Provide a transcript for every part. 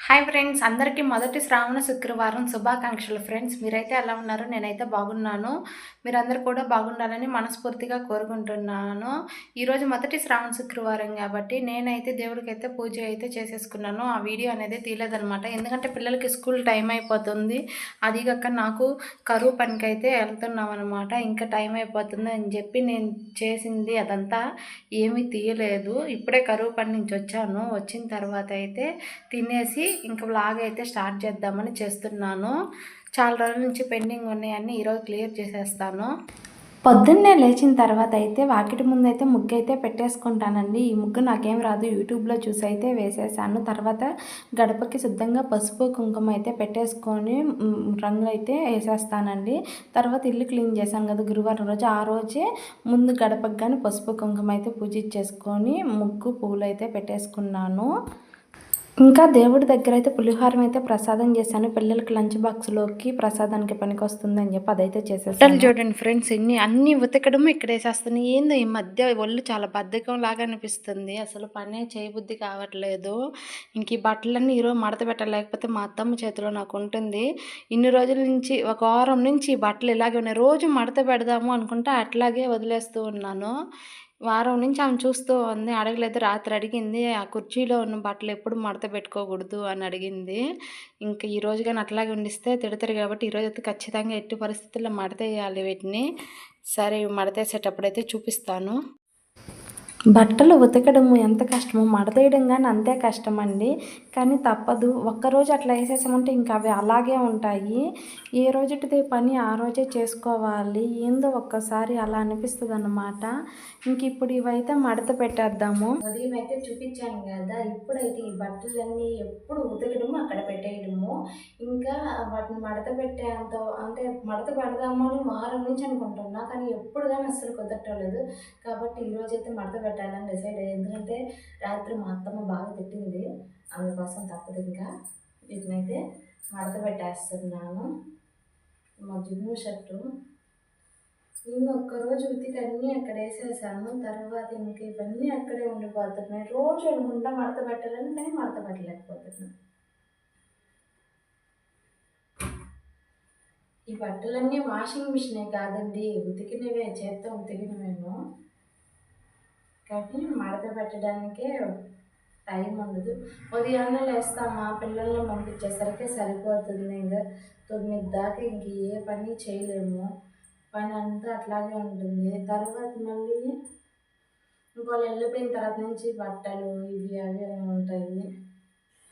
Hi friends అందరికీ మొదటి శ్రావణ శుక్రవారం శుభాకాంక్షలు ఫ్రెండ్స్ మీరైతే ఎలా ఉన్నారు? నేనైతే బాగున్నాను. మీరందరూ కూడా బాగుండాలని మనస్ఫూర్తిగా కోరుకుంటున్నాను. ఈరోజు మొదటి శ్రావణ శుక్రవారం కాబట్టి నేనైతే దేవుడికైతే పూజ అయితే చేసేసుకున్నాను. ఆ వీడియో అనేది తీయలేదనమాట ఎందుకంటే పిల్లలకి స్కూల్ టైం అయిపోతుంది. అది కాక నాకు కరువు పనికి అయితే వెళ్తున్నాం అనమాట ఇంకా టైం అయిపోతుంది అని చెప్పి నేను చేసింది అదంతా ఏమీ తీయలేదు. ఇప్పుడే కరువు పని నుంచి వచ్చాను. వచ్చిన తర్వాత అయితే తినేసి ఇంకా బ్లాగ్ అయితే స్టార్ట్ చేద్దామని చేస్తున్నాను. చాలా రోజుల నుంచి పెండింగ్ ఉన్నాయన్నీ ఈరోజు క్లియర్ చేసేస్తాను. పొద్దున్నే లేచిన తర్వాత అయితే వాకిటి ముందు అయితే ముగ్గు అయితే పెట్టేసుకుంటానండి. ఈ ముగ్గు నాకేం రాదు. యూట్యూబ్లో చూసి అయితే వేసేసాను. తర్వాత గడపకి శుద్ధంగా పసుపు కుంకుమ అయితే పెట్టేసుకొని రంగులు అయితే వేసేస్తానండి. తర్వాత ఇల్లు క్లీన్ చేశాను కదా గురువారం రోజు. ఆ రోజే ముందు గడపకి కానీ పసుపు కుంకుమ అయితే పూజించేసుకొని ముగ్గు పువ్వులు అయితే పెట్టేసుకున్నాను. ఇంకా దేవుడి దగ్గర అయితే పులిహోరం అయితే ప్రసాదం చేశాను. పిల్లలకి లంచ్ బాక్స్లోకి ప్రసాదానికి పనికి వస్తుంది అని చెప్పి అదైతే చేసేసాను. చూడండి ఫ్రెండ్స్ ఇన్ని అన్ని ఉతకడం ఇక్కడ వేసేస్తున్నాయి ఏందో ఈ మధ్య ఒళ్ళు చాలా బద్ధకం లాగా అనిపిస్తుంది. అసలు పనే చేయబుద్ధి కావట్లేదు. ఇంక ఈ బట్టలన్నీ ఈరోజు మడత పెట్టలేకపోతే మా అత్తమ్మ చేతిలో నాకు ఉంటుంది. ఇన్ని రోజుల నుంచి ఒక వారం నుంచి ఈ బట్టలు ఇలాగే ఉన్నాయి. రోజు మడత పెడదాము అనుకుంటే అట్లాగే వదిలేస్తూ ఉన్నాను. వారం నుంచి ఆమె చూస్తూ ఉంది. అడగలేదు రాత్రి అడిగింది. ఆ కుర్చీలో ఉన్న బట్టలు ఎప్పుడు మడత పెట్టుకోకూడదు అని అడిగింది. ఇంకా ఈ రోజు కానీ అట్లాగే ఉండిస్తే తిడతారు కాబట్టి ఈరోజు అయితే ఖచ్చితంగా ఎట్టి పరిస్థితుల్లో మడత వేయాలి వీటిని. సరే ఇవి మడత అయితే చూపిస్తాను. బట్టలు ఉతకడము ఎంత కష్టమో మడతేయడం కానీ అంతే కష్టం అండి కానీ తప్పదు. ఒక్కరోజు అట్లా వేసేసామంటే ఇంకా అవి అలాగే ఉంటాయి. ఏ రోజుటిది పని ఆ రోజే చేసుకోవాలి. ఏందో ఒక్కసారి అలా అనిపిస్తుంది అన్నమాట ఇంక ఇప్పుడు ఇవైతే మడత పెట్టేద్దాము. ఉదయం అయితే చూపించాను కదా ఇప్పుడైతే ఈ బట్టలన్నీ ఎప్పుడు ఉతకడము అక్కడ పెట్టేయడము. ఇంకా వాటిని మడత పెట్టేంత అంటే మడత పెడదాము అని వారం నుంచి అనుకుంటున్నా కానీ ఎప్పుడు కానీ అస్సలు కుదరట్లేదు కాబట్టి ఈ మడత పెట్ట పెట్టాలని డిసైడ్ అయ్యి. ఎందుకంటే రాత్రి మా అత్తమ్మ బాగా తిట్టింది. అందుకోసం తప్పదు ఇంకా. వీటినైతే మడత పెట్టేస్తున్నాను. మా జిమ్ షర్టు. నేను ఒక్కరోజు ఉతికి అన్నీ అక్కడ వేసేసాను. తర్వాత ఇంక ఇవన్నీ అక్కడే ఉండిపోతున్నాయి. రోజు అనుకుంటా మడత పెట్టాలని కానీ మడత పెట్టలేకపోతున్నాను. ఈ బట్టలన్నీ వాషింగ్ మిషనే కాదండి. ఉతికినవే చేత్తో ఉతికినవేమో. కానీ మడత పెట్టడానికే టైం ఉండదు. ఉదయాన్నే లేస్తామా? పిల్లల్ని పంపించేసరికి సరిపోతుంది. ఇంకా తొమ్మిది దాకా ఇంక ఏ పని చేయలేము. పని అంతా అట్లాగే ఉంటుంది. తర్వాత మళ్ళీ ఇంకోళ్ళు వెళ్ళిపోయిన తర్వాత నుంచి బట్టలు ఇవి అవి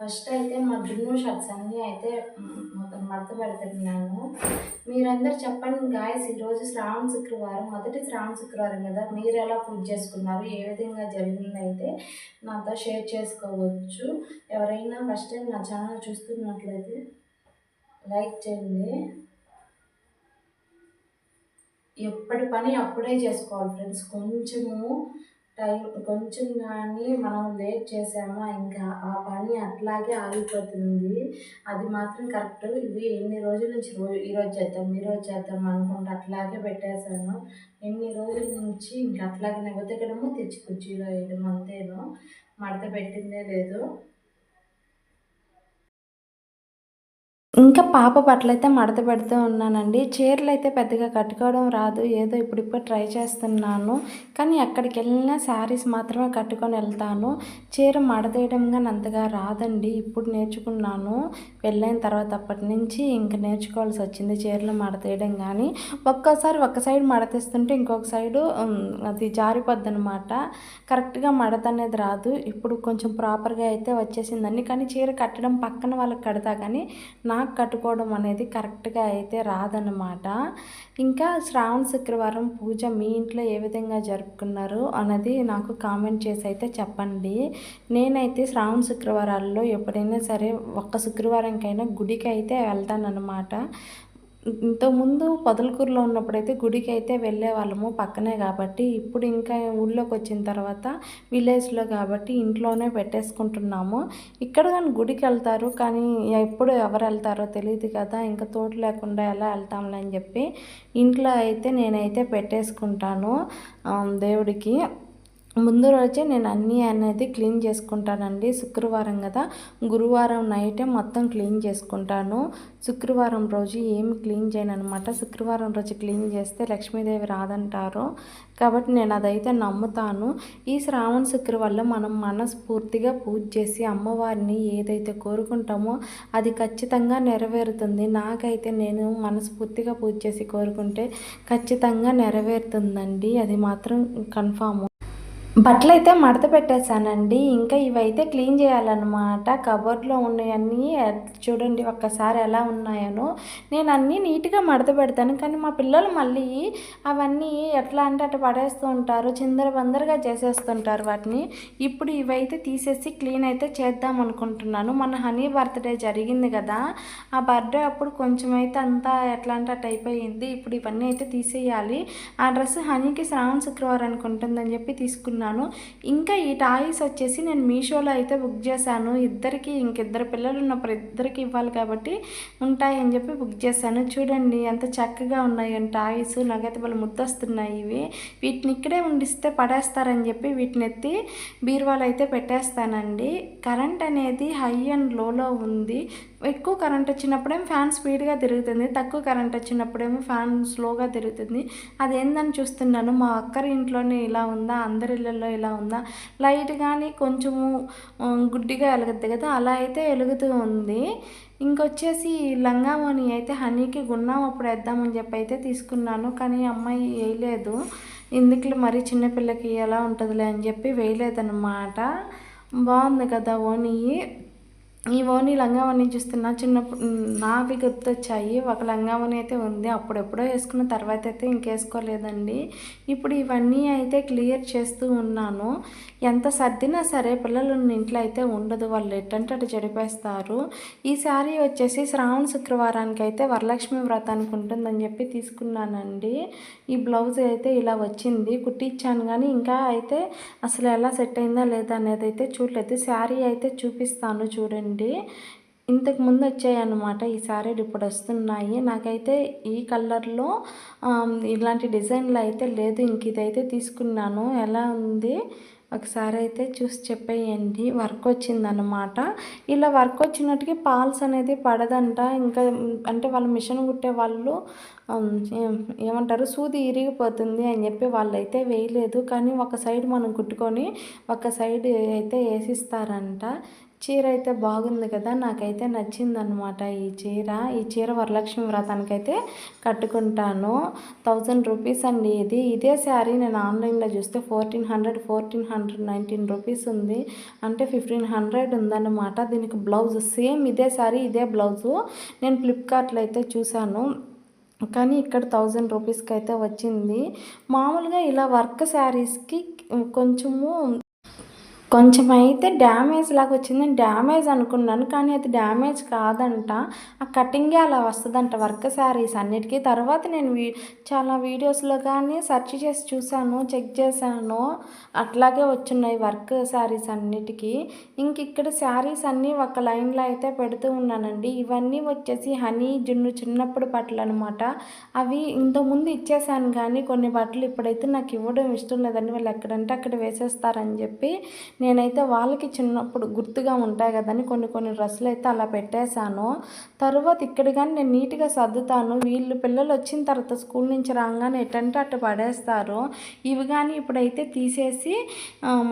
ఫస్ట్ అయితే మా జున్ను షర్ట్స్ అన్నీ అయితే మొత్తం మడత పెడుతున్నాను. మీరందరూ చెప్పండి గాయస్ ఈరోజు శ్రావణ శుక్రవారం. మొదటి శ్రావణ శుక్రవారం కదా. మీరు ఎలా పూజ చేసుకున్నారు? ఏ విధంగా జరిగిందైతే నాతో షేర్ చేసుకోవచ్చు. ఎవరైనా ఫస్ట్ టైం నా ఛానల్ చూస్తున్నట్లయితే లైక్ చేయండి. ఎప్పటి పని అప్పుడే చేసుకోవాలి ఫ్రెండ్స్. కొంచెము టైం కొంచెం కానీ మనం లేట్ చేసామా ఇంకా ఆ పని అట్లాగే ఆగిపోతుంది. అది మాత్రం కరెక్ట్. ఇవి ఎన్ని రోజుల నుంచి రోజు ఈరోజు చేద్దాం ఈరోజు చేద్దాం అనుకుంటే అట్లాగే పెట్టేశాను. ఎన్ని రోజుల నుంచి ఇంకా అట్లాగే ఉతకడము తెచ్చి కుర్చీలో వేయడం అంతేను మడత పెట్టిందే లేదు. ఇంకా పాప బట్టలైతే మడత పెడుతూ ఉన్నానండి. చీరలు అయితే పెద్దగా కట్టుకోవడం రాదు. ఏదో ఇప్పుడు ఇప్పుడు ట్రై చేస్తున్నాను. కానీ ఎక్కడికి వెళ్ళినా శారీస్ మాత్రమే కట్టుకొని వెళ్తాను. చీర మడతేయడం కానీ అంతగా రాదండి. ఇప్పుడు నేర్చుకున్నాను. పెళ్ళైన తర్వాత అప్పటి నుంచి ఇంక నేర్చుకోవాల్సి వచ్చింది చీరలు మడతేయడం కానీ ఒక్కోసారి ఒక సైడ్ మడతేస్తుంటే ఇంకొక సైడు అది జారిపోద్ది అనమాట కరెక్ట్గా మడత అనేది రాదు. ఇప్పుడు కొంచెం ప్రాపర్గా అయితే వచ్చేసిందండి. కానీ చీర కట్టడం పక్కన వాళ్ళకి కడతా కానీ నాకు కట్టుకోవడం అనేది కరెక్ట్గా అయితే రాదనమాట ఇంకా శ్రావణ శుక్రవారం పూజ మీ ఇంట్లో ఏ విధంగా జరుపుకున్నారు అన్నది నాకు కామెంట్ చేసి అయితే చెప్పండి. నేనైతే శ్రావణ శుక్రవారాల్లో ఎప్పుడైనా సరే ఒక్క శుక్రవారంకైనా గుడికి అయితే వెళ్తానన్నమాట. ఇంతకుముందు పొదలకూరులో ఉన్నప్పుడైతే గుడికి అయితే వెళ్ళే వాళ్ళము పక్కనే కాబట్టి ఇప్పుడు ఇంకా ఊళ్ళోకి వచ్చిన తర్వాత విలేజ్లో కాబట్టి ఇంట్లోనే పెట్టేసుకుంటున్నాము. ఇక్కడ కానీ గుడికి వెళ్తారు కానీ ఎప్పుడు ఎవరు వెళ్తారో తెలియదు కదా ఇంకా తోట లేకుండా ఎలా వెళ్తాంలే అని చెప్పి ఇంట్లో అయితే నేనైతే పెట్టేసుకుంటాను దేవుడికి. ముందు రోజే నేను అన్నీ అనేది క్లీన్ చేసుకుంటానండి. శుక్రవారం కదా. గురువారం నైటే మొత్తం క్లీన్ చేసుకుంటాను. శుక్రవారం రోజు ఏమి క్లీన్ చేయను అనమాట శుక్రవారం రోజు క్లీన్ చేస్తే లక్ష్మీదేవి రాదంటారు. కాబట్టి నేను అదైతే నమ్ముతాను. ఈ శ్రావణ శుక్రవారంలో మనం మనస్ఫూర్తిగా పూజ చేసి అమ్మవారిని ఏదైతే కోరుకుంటామో అది ఖచ్చితంగా నెరవేరుతుంది. నాకైతే నేను మనస్ఫూర్తిగా పూజ చేసి కోరుకుంటే ఖచ్చితంగా నెరవేరుతుందండి. అది మాత్రం కన్ఫామ్. బట్టలు అయితే మడత పెట్టేశానండి. ఇంకా ఇవైతే క్లీన్ చేయాలన్నమాట. కబోర్డ్లో ఉన్నాయన్నీ చూడండి ఒక్కసారి ఎలా ఉన్నాయనో. నేను అన్నీ నీట్గా మడత పెడతాను. కానీ మా పిల్లలు మళ్ళీ అవన్నీ ఎట్లా అంటే అట్లా పడేస్తూ ఉంటారు. చిందర బందరగా చేసేస్తుంటారు వాటిని. ఇప్పుడు ఇవైతే తీసేసి క్లీన్ అయితే చేద్దాం అనుకుంటున్నాను. మన హనీ బర్త్డే జరిగింది కదా. ఆ బర్త్డే అప్పుడు కొంచెం అయితే అంతా ఎట్లా అంటే అటు అయిపోయింది. ఇప్పుడు ఇవన్నీ అయితే తీసేయాలి. ఆ డ్రెస్ హనీకి శ్రావణ శుక్రవారం అనుకుంటుందని చెప్పి తీసుకున్నాను. అనుకుంటున్నాను ఇంకా ఈ టాయ్స్ వచ్చేసి నేను మీషోలో అయితే బుక్ చేశాను. ఇద్దరికి ఇంకిద్దరు పిల్లలు ఉన్నప్పుడు ఇద్దరికి ఇవ్వాలి కాబట్టి ఉంటాయని చెప్పి బుక్ చేశాను. చూడండి ఎంత చక్కగా ఉన్నాయి టాయ్స్. నాకైతే వాళ్ళు ముద్దొస్తున్నాయి ఇవి. వీటిని ఇక్కడే ఉండిస్తే పడేస్తారని చెప్పి వీటిని ఎత్తి బీరువాలు అయితే పెట్టేస్తానండి. కరెంట్ అనేది హై అండ్ లోలో ఉంది. ఎక్కువ కరెంట్ వచ్చినప్పుడేమో ఫ్యాన్ స్పీడ్గా తిరుగుతుంది తక్కువ కరెంట్ వచ్చినప్పుడేమో ఫ్యాన్ స్లోగా తిరుగుతుంది. అదేందని చూస్తున్నాను మా అక్కరి ఇంట్లోనే ఇలా ఉందా అందరి ఇళ్ళల్లో ఇలా ఉందా? లైట్ కానీ కొంచెము గుడ్డిగా వెలుగుద్ది కదా అలా అయితే వెలుగుతూ ఉంది. ఇంకొచ్చేసి లంగామోని అయితే హనీకి గున్నాం అప్పుడు వేద్దామని చెప్పి అయితే తీసుకున్నాను కానీ అమ్మాయి వేయలేదు. ఎందుకు మరి చిన్నపిల్లకి ఎలా ఉంటుందిలే అని చెప్పి వేయలేదన్నమాట. బాగుంది కదా ఓనీ ఈ ఓని లంగావని చూస్తున్నా చిన్నప్పుడు నావి గుర్తొచ్చాయి. ఒక లంగావని అయితే ఉంది. అప్పుడెప్పుడో వేసుకున్న తర్వాత అయితే ఇంకేసుకోలేదండి. ఇప్పుడు ఇవన్నీ అయితే క్లియర్ చేస్తూ ఉన్నాను. ఎంత సర్దినా సరే పిల్లలు ఇంట్లో అయితే ఉండదు. వాళ్ళు ఎట్టంటే అటు చెడిపేస్తారు. ఈ శారీ వచ్చేసి శ్రావణ శుక్రవారానికి అయితే వరలక్ష్మి వ్రతానికి ఉంటుందని చెప్పి తీసుకున్నానండి. ఈ బ్లౌజ్ అయితే ఇలా వచ్చింది. కుట్టించాను కానీ ఇంకా అయితే అసలు ఎలా సెట్ అయిందా లేదా అనేది అయితే చూడలేదు. శారీ అయితే చూపిస్తాను చూడండి. అండి ఇంతకు ముందు వచ్చాయి అన్నమాట. ఈ సారీలు ఇప్పుడు వస్తున్నాయి. నాకైతే ఈ కలర్లో ఇలాంటి డిజైన్లు అయితే లేదు. ఇంక ఇదైతే తీసుకున్నాను. ఎలా ఉంది? ఒకసారి అయితే చూసి చెప్పేయండి. వర్క్ వచ్చిందనమాట ఇలా వర్క్ వచ్చినట్టుకి పాల్స్ అనేది పడదంట. ఇంకా అంటే వాళ్ళ మిషన్ కుట్టే వాళ్ళు ఏమంటారు? సూది ఇరిగిపోతుంది అని చెప్పి వాళ్ళు అయితే వేయలేదు. కానీ ఒక సైడ్ మనం కుట్టుకొని ఒక సైడ్ అయితే వేసిస్తారంట. చీర అయితే బాగుంది కదా? నాకైతే నచ్చిందనమాట ఈ చీర. ఈ చీర వరలక్ష్మి వ్రతానికి అయితే కట్టుకుంటాను. థౌజండ్ రూపీస్ అండి ఇది. ఇదే శారీ నేను ఆన్లైన్లో చూస్తే fourteen hundred fourteen hundred nineteen rupees ఉంది. అంటే ఫిఫ్టీన్ హండ్రెడ్ ఉందన్నమాట. దీనికి బ్లౌజ్ సేమ్ ఇదే శారీ ఇదే బ్లౌజు. నేను ఫ్లిప్కార్ట్లో అయితే చూశాను. కానీ ఇక్కడ థౌజండ్ రూపీస్కి అయితే వచ్చింది. మామూలుగా ఇలా వర్క్ శారీస్కి కొంచెము కొంచెం అయితే డ్యామేజ్ లాగా వచ్చింది. డ్యామేజ్ అనుకున్నాను కానీ అది డ్యామేజ్ కాదంట. ఆ కటింగే అలా వస్తుందంట వర్క్ శారీస్ అన్నిటికీ. తర్వాత నేను వీ చాలా వీడియోస్లో కానీ సెర్చ్ చేసి చూశాను చెక్ చేశాను. అట్లాగే వచ్చున్నాయి వర్క్ శారీస్ అన్నిటికీ. ఇంక ఇక్కడ శారీస్ అన్నీ ఒక లైన్లో అయితే పెడుతూ ఉన్నానండి. ఇవన్నీ వచ్చేసి హనీ జున్ను చిన్నప్పుడు బట్టలు అనమాట అవి ఇంతకుముందు ఇచ్చేసాను కానీ కొన్ని బట్టలు ఇప్పుడైతే నాకు ఇవ్వడం ఇష్టం లేదండి. వాళ్ళు ఎక్కడంటే అక్కడ వేసేస్తారని చెప్పి నేనైతే వాళ్ళకి చిన్నప్పుడు గుర్తుగా ఉంటాయి కదని కొన్ని కొన్ని డ్రెస్సులు అయితే అలా పెట్టేశాను. తర్వాత ఇక్కడ కానీ నేను నీట్గా సర్దుతాను. వీళ్ళు పిల్లలు వచ్చిన తర్వాత స్కూల్ నుంచి రాగానే ఎటంటే అట్టు పడేస్తారు. ఇవి కానీ ఇప్పుడైతే తీసేసి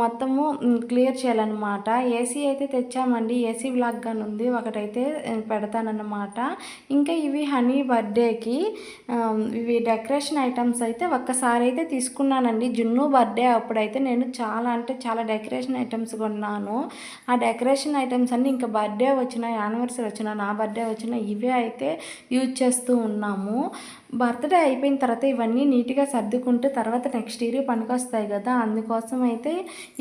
మొత్తము క్లియర్ చేయాలన్నమాట. ఏసీ అయితే తెచ్చామండి. ఏసీ బ్లాక్ కానీ ఉంది. ఒకటైతే పెడతానన్నమాట. ఇంకా ఇవి హనీ బర్త్డేకి ఇవి డెకరేషన్ ఐటమ్స్ అయితే ఒక్కసారి అయితే తీసుకున్నానండి. జున్ను బర్త్డే అప్పుడైతే నేను చాలా అంటే చాలా డెకరేషన్ ఐటమ్స్ కొన్నాను. ఆ డెకరేషన్ ఐటమ్స్ అన్నీ ఇంకా బర్త్డే వచ్చిన యానివర్సరీ వచ్చిన నా బర్త్డే వచ్చిన ఇవే అయితే యూజ్ చేస్తూ ఉన్నాము. బర్త్డే అయిపోయిన తర్వాత ఇవన్నీ నీట్గా సర్దుకుంటూ తర్వాత నెక్స్ట్ ఇయర్ పనికొస్తాయి కదా. అందుకోసం అయితే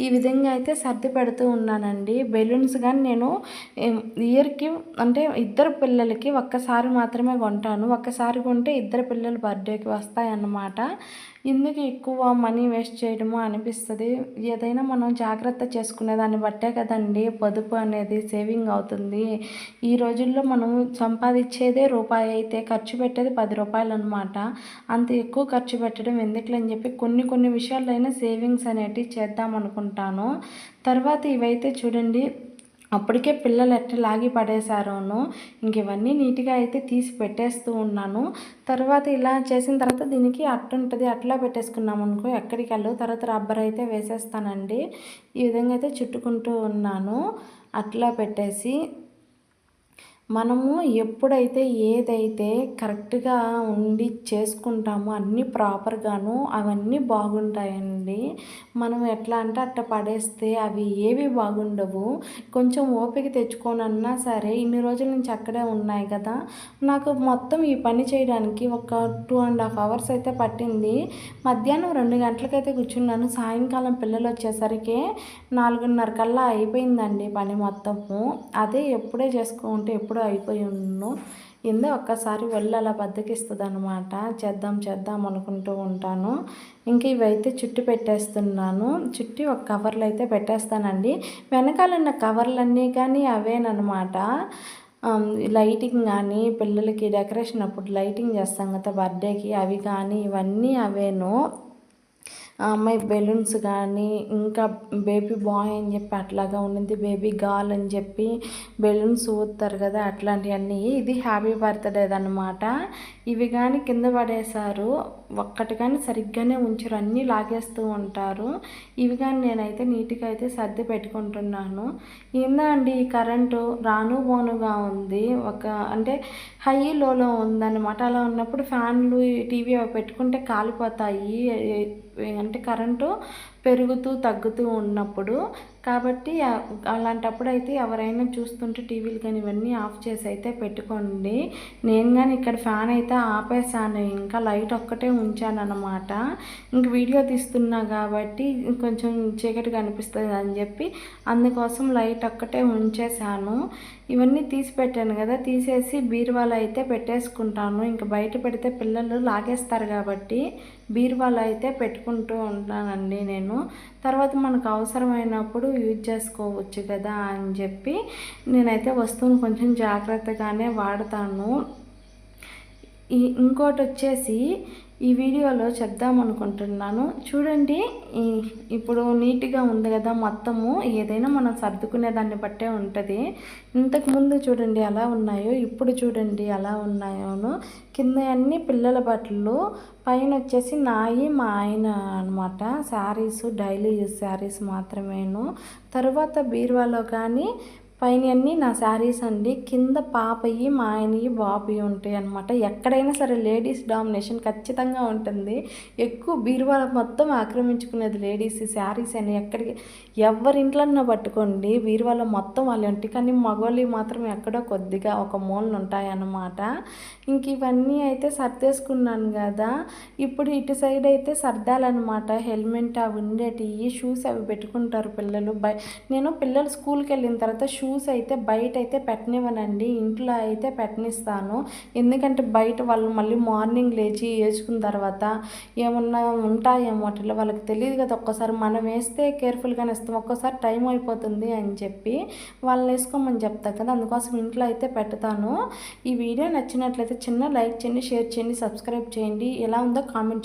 ఈ విధంగా అయితే సర్ది పెడుతూ ఉన్నానండి. బెలూన్స్ కానీ నేను ఇయర్కి అంటే ఇద్దరు పిల్లలకి ఒక్కసారి మాత్రమే కొంటాను. ఒక్కసారి కొంటే ఇద్దరు పిల్లలు బర్త్డేకి వస్తాయన్నమాట. ఎందుకు ఎక్కువ మనీ వేస్ట్ చేయడము అనిపిస్తుంది. ఏదైనా మనం జాగ్రత్త చేసుకునే దాన్ని బట్టే కదండి పొదుపు అనేది సేవింగ్ అవుతుంది. ఈ రోజుల్లో మనం సంపాదించేదే రూపాయి అయితే ఖర్చు పెట్టేది పది రూపాయలు అనమాట అంత ఎక్కువ ఖర్చు పెట్టడం ఎందుకులని చెప్పి కొన్ని కొన్ని విషయాలైనా సేవింగ్స్ అనేటివి చేద్దాం అనుకుంటాను. తర్వాత ఇవైతే చూడండి అప్పటికే పిల్లలు ఎట్ట లాగి పడేశారోను ఇంక ఇవన్నీ నీట్గా అయితే తీసి పెట్టేస్తూ ఉన్నాను. తర్వాత ఇలా చేసిన తర్వాత దీనికి అట్టుంటుంది అట్లా పెట్టేసుకున్నాం అనుకో ఎక్కడికి వెళ్ళు తర్వాత రబ్బర్ అయితే వేసేస్తానండి. ఈ విధంగా అయితే చుట్టుకుంటూ ఉన్నాను. అట్లా పెట్టేసి మనము ఎప్పుడైతే ఏదైతే కరెక్ట్గా ఉండి చేసుకుంటామో అన్నీ ప్రాపర్గాను అవన్నీ బాగుంటాయండి. మనం ఎట్లా అంటే అట్ట పడేస్తే అవి ఏవి బాగుండవు. కొంచెం ఓపిక తెచ్చుకోనన్నా సరే ఇన్ని రోజుల నుంచి అక్కడే ఉన్నాయి కదా. నాకు మొత్తం ఈ పని చేయడానికి ఒక టూ అండ్ హాఫ్ అవర్స్ అయితే పట్టింది. మధ్యాహ్నం రెండు గంటలకైతే కూర్చున్నాను. సాయంకాలం పిల్లలు వచ్చేసరికి నాలుగున్నర కల్లా అయిపోయిందండి పని మొత్తము. అదే ఎప్పుడే చేసుకుంటే ఎప్పుడో అయిపోయి ఉన్ను ఎందో ఒక్కసారి వెళ్ళి అలా బద్దకిస్తుంది అనమాట చేద్దాం చేద్దాం అనుకుంటూ ఉంటాను. ఇంక ఇవైతే చుట్టి పెట్టేస్తున్నాను. చుట్టి ఒక కవర్లు అయితే పెట్టేస్తానండి. వెనకాల ఉన్న కవర్లన్నీ కానీ అవేనమాట లైటింగ్ కానీ పిల్లలకి డెకరేషన్ అప్పుడు లైటింగ్ చేస్తాం కదా బర్త్డేకి అవి కానీ ఇవన్నీ అవేను. అమ్మాయి బెలూన్స్ కానీ ఇంకా బేబీ బాయ్ అని చెప్పి అట్లాగా ఉండింది బేబీ గాల్ అని చెప్పి బెలూన్స్ ఊతారు కదా అట్లాంటివన్నీ. ఇది హ్యాపీ బర్త్డే అనమాట ఇవి కానీ కింద పడేశారు. ఒక్కటి కానీ సరిగ్గానే ఉంచరు. అన్నీ లాగేస్తూ ఉంటారు. ఇవి కానీ నేనైతే నీట్గా అయితే సర్ది పెట్టుకుంటున్నాను. ఏందా అండి ఈ కరెంటు? రాను బోనుగా ఉంది. ఒక అంటే హై లోలో ఉందన్నమాట. అలా ఉన్నప్పుడు ఫ్యాన్లు టీవీ అవి పెట్టుకుంటే కాలిపోతాయి. అంటే కరెంటు పెరుగుతూ తగ్గుతూ ఉన్నప్పుడు కాబట్టి అలాంటప్పుడు అయితే ఎవరైనా చూస్తుంటే టీవీలు కానీ ఇవన్నీ ఆఫ్ చేసి అయితే పెట్టుకోండి. నేను కానీ ఇక్కడ ఫ్యాన్ అయితే ఆపేసాను ఇంకా లైట్ ఒక్కటే ఉంచాను అనమాట ఇంక వీడియో తీస్తున్నా కాబట్టి కొంచెం చీకటి కనిపిస్తుంది అని చెప్పి అందుకోసం లైట్ ఒక్కటే ఉంచేసాను ఇవన్నీ తీసి పెట్టాను కదా తీసేసి బీరువాలో అయితే పెట్టేసుకుంటాను. ఇంకా బయట పెడితే పిల్లలు లాగేస్తారు కాబట్టి బీరువాలో అయితే పెట్టుకుంటూ ఉంటానండి నేను. తర్వాత మనకు అవసరమైనప్పుడు యూజ్ చేసుకోవచ్చు కదా అని చెప్పి నేనైతే వస్తువును కొంచెం జాగ్రత్తగానే వాడతాను. ఈ ఇంకోటి వచ్చేసి ఈ వీడియోలో చెప్దాం అనుకుంటున్నాను. చూడండి ఇప్పుడు నీట్గా ఉంది కదా మొత్తము. ఏదైనా మనం సర్దుకునే దాన్ని బట్టే ఉంటుంది. ఇంతకుముందు చూడండి ఎలా ఉన్నాయో ఇప్పుడు చూడండి ఎలా ఉన్నాయోను. కింద అన్ని పిల్లల బట్టలు పైన వచ్చేసి నాయి మా ఆయన అనమాట శారీస్ డైలీ యూస్ శారీస్ మాత్రమేను. తర్వాత బీరువాలో కానీ పైన అన్నీ నా శారీస్ అండి. కింద పాపయ్యి మా ఆయనవి బాబు ఉంటాయి అనమాట ఎక్కడైనా సరే లేడీస్ డామినేషన్ ఖచ్చితంగా ఉంటుంది. ఎక్కువ బీరువాల మొత్తం ఆక్రమించుకునేది లేడీస్ శారీస్ అని ఎక్కడికి ఎవరింట్లన్నా పట్టుకోండి. బీరువాల మొత్తం వాళ్ళు ఉంటాయి. కానీ మగవాళ్ళు మాత్రం ఎక్కడో కొద్దిగా ఒక మూలన ఉంటాయన్నమాట ఇంక ఇవన్నీ అయితే సర్దేసుకున్నాను కదా. ఇప్పుడు ఇటు సైడ్ అయితే సర్దాలన్నమాట హెల్మెట్ అవి ఉండేటివి షూస్ అవి పెట్టుకుంటారు పిల్లలు. బై నేను పిల్లలు స్కూల్కి వెళ్ళిన తర్వాత షూ షూస్ అయితే బయట అయితే పెట్టనివ్వనండి. ఇంట్లో అయితే పెట్టనిస్తాను. ఎందుకంటే బయట వాళ్ళు మళ్ళీ మార్నింగ్ లేచి వేసుకున్న తర్వాత ఏమన్నా ఉంటాయేమో అట్లా వాళ్ళకి తెలియదు కదా. ఒక్కసారి మనం వేస్తే కేర్ఫుల్గానే ఇస్తాం. ఒక్కసారి టైం అయిపోతుంది అని చెప్పి వాళ్ళని వేసుకోమని చెప్తారు కదా. అందుకోసం ఇంట్లో అయితే పెడతాను. ఈ వీడియో నచ్చినట్లయితే చిన్న లైక్ చేయండి షేర్ చేయండి సబ్స్క్రైబ్ చేయండి. ఎలా ఉందో కామెంట్